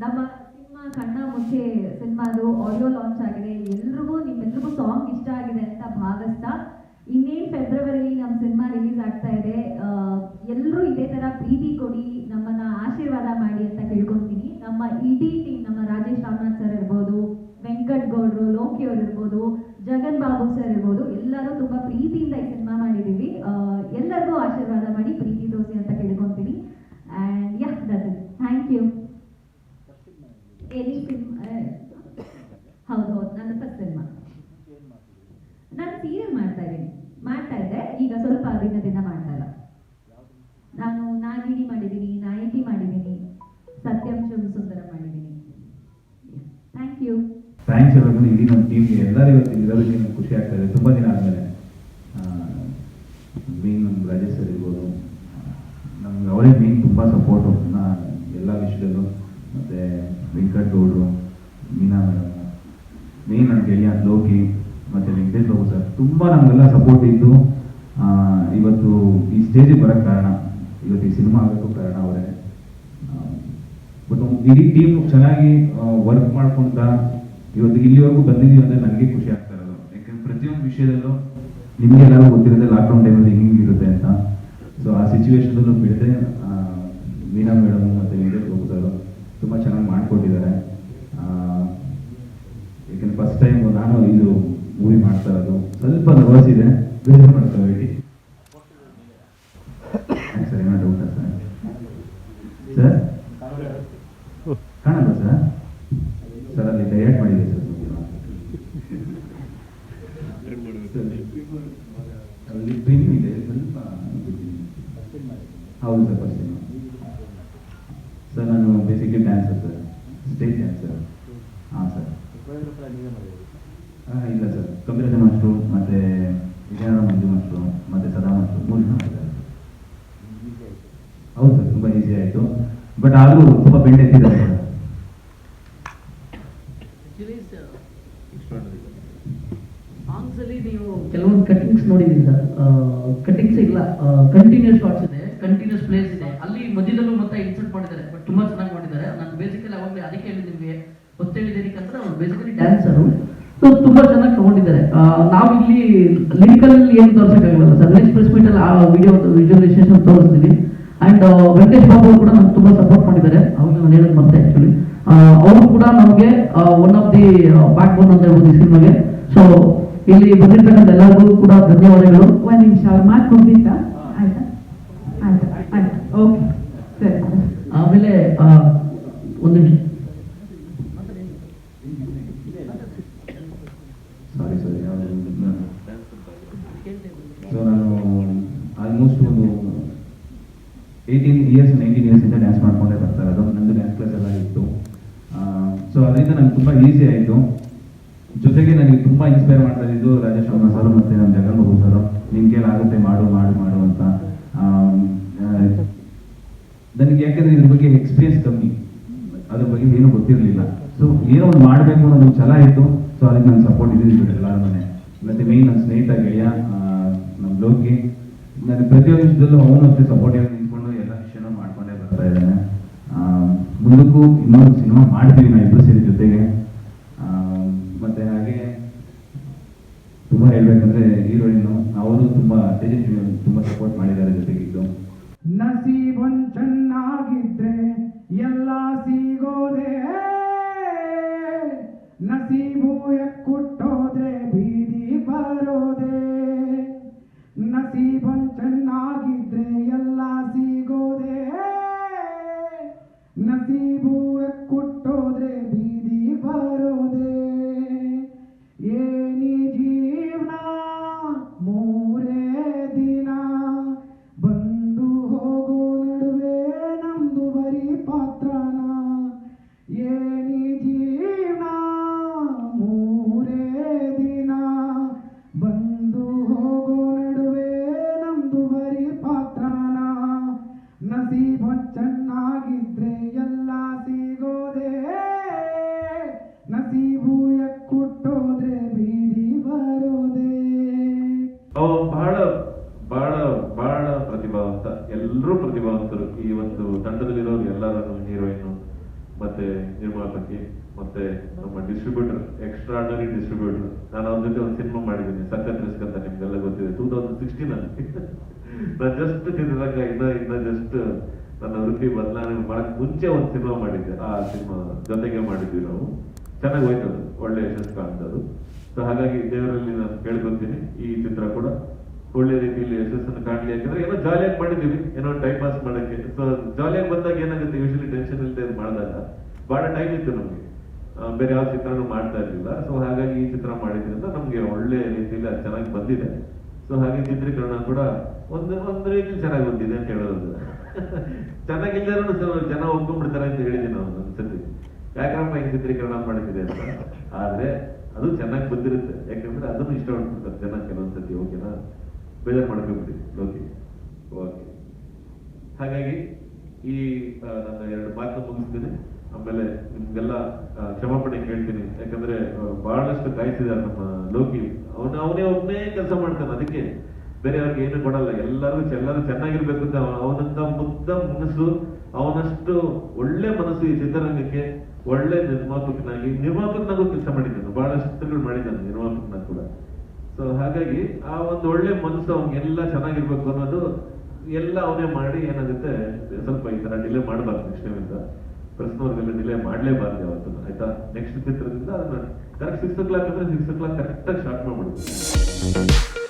ನಮ್ಮ ಸಿನಿಮಾ ಕಣ್ಣ ಮುಖ್ಯ ಸಿನಿಮಾದು ಆಡಿಯೋ ಲಾಂಚ್ ಆಗಿದೆ. ಎಲ್ರಿಗೂ ನಿಮ್ಮೆಲ್ರಿಗೂ ಸಾಂಗ್ ಇಷ್ಟ ಆಗಿದೆ ಅಂತ ಭಾವಿಸ್ತಾ ಇನ್ನೇನು ಫೆಬ್ರವರಿ ನಮ್ಮ ಸಿನಿಮಾ ರಿಲೀಸ್ ಆಗ್ತಾ ಇದೆ. ಎಲ್ಲರೂ ಇದೇ ತರ ಪ್ರೀತಿ ಕೊಡಿ, ನಮ್ಮನ್ನ ಆಶೀರ್ವಾದ ಮಾಡಿ ಅಂತ ಕೇಳ್ಕೊಂತೀನಿ ನಮ್ಮ ಇಡೀ ಟೀಮ್ ನಮ್ಮ ರಾಜೇಶ್ ರಾಮನಾಥ್ ಸರ್ ಇರ್ಬೋದು, ವೆಂಕಟ್ ಗೌಡ್ರು, ಲೋಕಿ ಅವ್ರು ಇರ್ಬೋದು, ಜಗನ್ ಬಾಬು ಸರ್ ಇರ್ಬೋದು, ಎಲ್ಲರೂ ತುಂಬಾ ಪ್ರೀತಿಯಿಂದ ಈ ಸಿನಿಮಾ ಮಾಡಿದೀವಿ ಎಲ್ಲರಿಗೂ ಆಶೀರ್ವಾದ ಮಾಡಿ, ಪ್ರೀತಿ ತೋರಿಸಿ ಅಂತ ಕೇಳ್ಕೊಂತೀನಿ and ya that it thank you any cinema ಹೌದು ಹೌದು, ನನ್ನ ಸಿನಿಮಾ ನಾನು ಸೀರಿಯಲ್ ಮಾಡ್ತಾ ಇದ್ದೀನಿ. ಮಾಡ್ತಾ ಇದ್ದೆ, ಈಗ ಸ್ವಲ್ಪ ದಿನದಿಂದ ಮಾಡ್ತಾ ಇಲ್ಲ. ನಾನು ನಾಗಿಣಿ ಮಾಡಿದ್ದೀನಿ, ನಾಯಕಿ ಮಾಡಿದ್ದೀನಿ, ಸತ್ಯಂ ಶಿವ ಸುಂದರ ಮಾಡಿದ್ದೀನಿ. ಥ್ಯಾಂಕ್ ಯು ಥ್ಯಾಂಕ್ಸ್ ಎಲ್ಲರಿಗೂ ಇಡೀ ನಮ್ಮ ಟೀಮ್ಗೆ ಎಲ್ಲರೂ ಇವತ್ತು ಇರೋದಕ್ಕೆ ನಿಮ್ಗೆ ಖುಷಿ ಆಗ್ತಾ ಇದೆ. ತುಂಬ ದಿನ ಆದಮೇಲೆ ಮೇನ್ ನಮ್ಮ ರಾಜೇಶ್ ಸರ್ ಇರ್ಬೋದು. ನಮ್ಗೆ ಅವರೇ ಮೇನ್ ತುಂಬ ಸಪೋರ್ಟು ಎಲ್ಲ ವಿಷಯದಲ್ಲೂ. ಮತ್ತು ವೆಂಕಟ್ ಗೌಡ್ರು ಮೀನಾ ಮೇಡಮ್ ಮೇನ್ ನನ್ನ ಗೆಳೆಯ ಲೋಕಿ ಮತ್ತೆ ವೆಂಕಟೇಶ್ ಬಾಬು ಸರ್, ತುಂಬ ನಮಗೆಲ್ಲ ಸಪೋರ್ಟ್ ಇದ್ದು ಇವತ್ತು ಈ ಸ್ಟೇಜಿಗೆ ಬರೋಕ್ಕೆ ಕಾರಣ, ಇವತ್ತು ಈ ಸಿನಿಮಾ ಆಗೋಕ್ಕೂ ಕಾರಣ ಅವರೇ. ಬಟ್ ಇಡೀ ಟೀಮ್ ಚೆನ್ನಾಗಿ ವರ್ಕ್ ಮಾಡ್ಕೊಂತ ಇವತ್ತು ಇಲ್ಲಿವರೆಗೂ ಬಂದಿದ್ದೀವಿ ಅಂದರೆ ನನಗೆ ಖುಷಿ ಆಗ್ತಾ ಇರೋದು. ಯಾಕಂದ್ರೆ ಪ್ರತಿಯೊಂದು ವಿಷಯದಲ್ಲೂ ನಿಮಗೆಲ್ಲರೂ ಗೊತ್ತಿರುತ್ತೆ ಲಾಕ್ಡೌನ್ ಟೈಮಲ್ಲಿ ಹಿಂಗೆ ಇರುತ್ತೆ ಅಂತ. ಸೊ ಆ ಸಿಚುವೇಶನಲ್ಲೂ ಬಿಡದೆ ಮೀನಾ ಮೇಡಮ್ ಮತ್ತು ವೆಂಕಟೇಶ್ ಚೆನ್ನಾಗಿ ಮಾಡಿಕೊಟ್ಟಿದ್ದಾರೆ ಯಾಕಂದ್ರೆ ಫಸ್ಟ್ ಟೈಮ್ ನಾನು ಇದು ಮೂವಿ ಮಾಡ್ತಾ ಇರೋದು. ಸ್ವಲ್ಪ ನರ್ವಸ್ ಇದೆ. ಬೇಜಾರು ಮಾಡ್ತಾ ಹೇಳಿ ಸರ್ ಏನೋ ಡೌಟ್ ಸರ್ ಸರ್ ಕಾಣಲ್ಲ ಸರ್ ಸರ್ ಅಲ್ಲಿ ಡಯಟ್ ಮಾಡಿದೆ ಸರ್ ಅಲ್ಲಿ ಟ್ರೈನಿಂಗ್ ಇದೆ, ಸ್ವಲ್ಪ ಹೌದು ಸರ್ ಫಸ್ಟ್ ಸರ್ ನಾನು basically dancer sir stage dancer ಹಾಂ ಸರ್ ಹಾಂ ಇಲ್ಲ ಸರ್ ಕಪಿರಾಜ ಮಾಸ್ಟ್ರು ಮತ್ತು ವಿಜಯನಗರ ಮಂಜು ಮಾಸ್ಟ್ರು ಮತ್ತು ಸದಾ ಮಾಸ್ಟ್ರು ಮೂರು ಜನ ಮಾಡಿದ್ದಾರೆ ಹೌದು ಸರ್ ತುಂಬ ಈಸಿ ಆಯಿತು ಬಟ್ ಆದರೂ ತುಂಬ ಬೆಂಡ್ ಎತ್ತಿದ್ದಾರೆ ಸರ್. ಸಾಂಗ್ಸ್ ಅಲ್ಲಿ ನೀವು ಕೆಲವೊಂದು ಕಟಿಂಗ್ಸ್ ನೋಡಿದೀನಿ ಸರ್. ಕಟಿಂಗ್ಸ್ ಇಲ್ಲ. ಕಂಟಿನ್ಯೂಸ್ ಶಾರ್ಟ್ಸ್ ಇದೆ ಕಂಟಿನ್ಯೂಸ್ ಪ್ಲೇಸ್ ಇದೆ. ಅಲ್ಲಿ ಮಧ್ಯದಲ್ಲೂ ಮತ್ತೆ ಇನ್ಸರ್ಟ್ ಮಾಡಿದ್ದಾರೆ ಬಟ್ ತುಂಬಾ ಚೆನ್ನಾಗಿ ಮಾಡಿದ್ದಾರೆ. ನಾನು ಬೇಸಿಕಲಿ ಅವಾಗಲೇ ಅದಕ್ಕೆ ಹೇಳಿದೆ ನಿಮಗೆ ಗೊತ್ತೇಳಿದ್ದೇನೆ ಅಂದ್ರೆ ಅವ್ರು ಬೇಸಿಕಲಿ ಡ್ಯಾನ್ಸರು ಸೊ ತುಂಬಾ ಚೆನ್ನಾಗಿ ತಗೊಂಡಿದ್ದಾರೆ. ನಾವು ಇಲ್ಲಿ ಲಿರಿಕಲ್ ಏನು ತೋರ್ಸಕ್ಕಾಗಲ್ಲ ಸರ್. ನೆಕ್ಸ್ಟ್ ಪ್ರೆಸ್ ಮೀಟಲ್ಲಿ ಆ ವಿಡಿಯೋ ವಿಜುವಲೈಸೇಷನ್ ತೋರಿಸ್ತೀವಿ ಅಂಡ್ ವೆಂಕಟೇಶ್ ಬಾಬು ಅವರು ಕೂಡ ನಮ್ಗೆ ತುಂಬಾ ಸಪೋರ್ಟ್ ಮಾಡಿದ್ದಾರೆ. ಅವ್ರು ನಾನು ಹೇಳೋದು ಮತ್ತೆ ಆಕ್ಚುಲಿ ಅವರು ಕೂಡ ನಮಗೆ ಒನ್ ಆಫ್ ದಿ ಬ್ಯಾಕ್ ಬೋನ್ ಅಂತ ಹೇಳ್ಬೋದು ಈ ಸಿನಿಮಾಗೆ. ಸೊ ಇಲ್ಲಿ ಬಂದಿರ್ತಕ್ಕಂಥ ಎಲ್ಲರಿಗೂ ಕೂಡ ಧನ್ಯವಾದಗಳು. ಒಂದ್ ನಿಮಿಷ ಅವ್ರು ಮಾತು ಮುಗ್ದಿತ್ತಾ? ಆಯ್ತಾ? ಆಯ್ತಾ? ಆಯ್ತು? ಓಕೆ ಸರಿ. ಆಮೇಲೆ ಆ, ಒಂದು ನಿಮಿಷ. ಸಾರಿ ಸರಿ ಸೊ ನಾನು ಆಲ್ಮೋಸ್ಟ್ ಒಂದು ಏಯ್ಟೀನ್ ಇಯರ್ಸ್ ನೈನ್ಟೀನ್ ಇಯರ್ಸಿಂದ ಡ್ಯಾನ್ಸ್ ಮಾಡ್ಕೊಂಡೇ ಬರ್ತಾರೆ ಅದು ನಂದು ಡ್ಯಾನ್ಸ್ ಕ್ಲಾಸ್ ಎಲ್ಲ ಇತ್ತು. ಸೊ ಅದರಿಂದ ನಂಗೆ ತುಂಬ ಈಸಿ ಆಯಿತು. ಜೊತೆಗೆ ನನಗೆ ತುಂಬ ಇನ್ಸ್ಪೈರ್ ಮಾಡ್ತಾ ರಾಜೇಶ್ ಶರ್ಮಾ ಸರ್ ಮತ್ತು ನಮ್ಮ ಜಗನ್ ಬಾಬು ಸರ್ ನಿನ್ ಆಗುತ್ತೆ ಮಾಡು ಮಾಡು ಮಾಡು ಅಂತ. ನನಗೆ ಯಾಕಂದ್ರೆ ಇದ್ರ ಬಗ್ಗೆ ಎಕ್ಸ್ಪೀರಿಯನ್ಸ್ ಕಮ್ಮಿ. ಅದ್ರ ಬಗ್ಗೆ ಏನೂ ಗೊತ್ತಿರಲಿಲ್ಲ. ಸೊ ಏನೋ ಒಂದು ಮಾಡಬೇಕು ಒಂದು ಛಲ ಇತ್ತು. ಸೊ ಅದಕ್ಕೆ ನನ್ನ ಸಪೋರ್ಟ್ ಇದ್ದಿದ್ದು ಎಲ್ಲರ ಮನೆ. ಮತ್ತೆ ಮೇನ್ ನನ್ನ ಸ್ನೇಹಿತ ಗೆಳೆಯ ನಮ್ಮ ಲೋಕಿ. ನನಗೆ ಪ್ರತಿಯೊಂದು ವಿಷಯದಲ್ಲೂ ಅವನು ಅಷ್ಟೇ ಸಪೋರ್ಟಿವ್ ನಿಂತ್ಕೊಂಡು ಎಲ್ಲ ವಿಷಯನೂ ಮಾಡ್ಕೊಂಡೇ ಬರ್ತಾ ಇದ್ದಾನೆ ಮುಂದಕ್ಕೂ ಇನ್ನೊಂದು ಸಿನಿಮಾ ಮಾಡ್ತೀವಿ ನಾ ಇಬ್ಬರು ಸೇರಿ ಜೊತೆಗೆ. ಮತ್ತೆ ಹಾಗೆ ತುಂಬಾ ಹೇಳ್ಬೇಕಂದ್ರೆ ಹೀರೋಯಿನ್ ಅವರು ತುಂಬಾ ತೇಜಸ್ವಿ ತುಂಬಾ ಸಪೋರ್ಟ್ ಮಾಡಿದ್ದಾರೆ ಜೊತೆಗಿದ್ದು. ನಸೀಬನ್ ಚೆನ್ನಾಗಿದ್ರೆ ಈ ಒಂದು ತಂಡದಲ್ಲಿರೋರು ಎಲ್ಲರನ್ನು ಹೀರೋಯಿನ್ ಮತ್ತೆ ನಿರ್ಮಾಪಕಿ ಮತ್ತೆ ನಮ್ಮ ಡಿಸ್ಟ್ರಿಬ್ಯೂಟರ್ ಎಕ್ಸ್ಟ್ರಾರ್ಡನರಿ ಡಿಸ್ಟ್ರಿಬ್ಯೂಟರ್ ನಾನು ಅವ್ರ ಜೊತೆ ಒಂದು ಸಿನಿಮಾ ಮಾಡಿದ್ದೀನಿ ಸಖತ್ ರಿಸ್ಕ್ ಅಂತ ನಿಮ್ಗೆಲ್ಲ ಗೊತ್ತಿದೆ. ಟೂ ತೌಸಂಡ್ ಸಿಕ್ಸ್ಟೀನ್ ಅಲ್ಲಿ. ನಾನು ಜಸ್ಟ್ ಚಿತ್ರರಂಗ ಇನ್ನ ಇನ್ನ ಜಸ್ಟ್ ನನ್ನ ವೃತ್ತಿ ಬದಲಾವಣೆ ಮಾಡಕ್ ಮುಂಚೆ ಒಂದು ಸಿನಿಮಾ ಮಾಡಿದ್ದೆ. ಆ ಸಿನಿಮಾ ಜೊತೆಗೆ ಮಾಡಿದ್ವಿ ನಾವು. ಚೆನ್ನಾಗಿ ಹೋಯ್ತು ಒಳ್ಳೆ ಯಶಸ್ಸು ಕಾಣ್ತದು. ಸೊ ಹಾಗಾಗಿ ದೇವರಲ್ಲಿ ನಾನು ಕೇಳ್ಕೊತೀನಿ, ಈ ಚಿತ್ರ ಕೂಡ ಒಳ್ಳೆ ರೀತಿಯಲ್ಲಿ ಯಶಸ್ಸನ್ನು ಕಾಣಲಿ ಯಾಕಂದ್ರೆ ಏನೋ ಜಾಲಿಯಾಗಿ ಮಾಡಿದೀವಿ ಏನೋ ಟೈಮ್ ಪಾಸ್ ಮಾಡಕ್ಕೆ. ಸೊ ಜಾಲಿಯಾಗಿ ಬಂದಾಗ ಏನಾಗುತ್ತೆ? ಯೂಶಲಿ ಟೆನ್ಷನ್ ಇಲ್ಲದೆ ಮಾಡಿದಾಗ ಬಹಳ ಟೈಮ್ ಇತ್ತು ನಮ್ಗೆ. ಬೇರೆ ಯಾವ ಚಿತ್ರನೂ ಮಾಡ್ತಾ ಇರ್ಲಿಲ್ಲ. ಸೊ ಹಾಗಾಗಿ ಈ ಚಿತ್ರ ಮಾಡಿದ್ರಿಂದ ನಮ್ಗೆ ಒಳ್ಳೆ ರೀತಿಯಲ್ಲಿ ಅದು ಚೆನ್ನಾಗಿ ಬಂದಿದೆ. ಸೊ ಹಾಗೆ ಚಿತ್ರೀಕರಣ ಕೂಡ ಒಂದು ಒಂದು ರೀತಿ ಚೆನ್ನಾಗಿ ಬಂದಿದೆ ಅಂತ ಹೇಳೋದು. ಚೆನ್ನಾಗಿಲ್ಲರೂ ಜನ ಒಪ್ಕೊಂಡ್ಬಿಡ್ತಾರೆ ಅಂತ ಹೇಳಿದ್ದೀನಿ ನಾವು ಒಂದ್ಸತಿ ಯಾಕಂದ್ರೆ ಈ ಚಿತ್ರೀಕರಣ ಮಾಡಿದಿದೆ ಅಂತ. ಆದ್ರೆ ಅದು ಚೆನ್ನಾಗಿ ಬಂದಿರುತ್ತೆ. ಯಾಕಂದ್ರೆ ಅದನ್ನು ಇಷ್ಟಪಡ್ತಾರೆ ಜನ ಕೆಲವೊಂದ್ಸತಿ ಓಕೆನಾ? ಬೇಜಾರು ಮಾಡ್ಕೊಂಡ್ಬಿಡಿ ಲೋಕಿ. ಓಕೆ. ಹಾಗಾಗಿ ಈ ನನ್ನ ಎರಡು ಮಾತನ್ನ ಮುಗಿಸ್ತೀನಿ. ಆಮೇಲೆ ನಿಮ್ಗೆಲ್ಲ ಕ್ಷಮಾಪಣೆ ಕೇಳ್ತೀನಿ. ಯಾಕಂದ್ರೆ ಬಹಳಷ್ಟು ಕಾಯಿಸಿದ್ದಾರೆ ನಮ್ಮ ಲೋಕಿ. ಅವನ, ಅವನೇ ಒಬ್ಬನೇ ಕೆಲಸ ಮಾಡ್ತಾನೆ, ಅದಕ್ಕೆ ಬೇರೆ ಅವ್ರಿಗೆ ಏನು ಕೊಡಲ್ಲ. ಎಲ್ಲರೂ ಎಲ್ಲರೂ ಚೆನ್ನಾಗಿರ್ಬೇಕು ಅಂತ ಅವನಂತ ಮುದ್ದ ಮನಸ್ಸು ಅವನಷ್ಟು ಒಳ್ಳೆ ಮನಸ್ಸು ಈ ಚಿತ್ರರಂಗಕ್ಕೆ, ಒಳ್ಳೆ ನಿರ್ಮಾಪಕನಾಗಿ, ನಿರ್ಮಾಪಕನಾಗೂ ಕೆಲಸ ಮಾಡಿದ್ದಾನೆ. ಬಹಳಷ್ಟು ಮಾಡಿದ್ದಾನೆ ನಿರ್ಮಾಪಕನಾಗ ಕೂಡ. ಸೊ ಹಾಗಾಗಿ ಆ ಒಂದು ಒಳ್ಳೆ ಮನಸ್ಸು ಅವ್ನಿಗೆಲ್ಲ ಚೆನ್ನಾಗಿರ್ಬೇಕು ಅನ್ನೋದು ಎಲ್ಲ ಅವನೇ ಮಾಡಿ ಏನಾಗುತ್ತೆ, ಸ್ವಲ್ಪ ಈ ತರ ಡಿಲೇ ಮಾಡಬಾರ್ದು ನೆಕ್ಸ್ಟ್ ಟೈಮ್ ಇಂದ. ಪ್ರಶ್ನವ್ರಿಗೆಲ್ಲ ಡಿಲೇ ಮಾಡ್ಲೇಬಾರ್ದು ಯಾವತ್ತು, ಆಯ್ತಾ? ನೆಕ್ಸ್ಟ್ ಚಿತ್ರದಿಂದ ಅದನ್ನ ಕರೆಕ್ಟ್ ಸಿಕ್ಸ್ ಓ ಕ್ಲಾಕ್ ಅಂದ್ರೆ ಸಿಕ್ಸ್ ಓ ಕ್ಲಾಕ್ ಕರೆಕ್ಟ್ ಆಗಿ ಸ್ಟಾರ್ಟ್ ಮಾಡ್ಬಿಡ್ತೀವಿ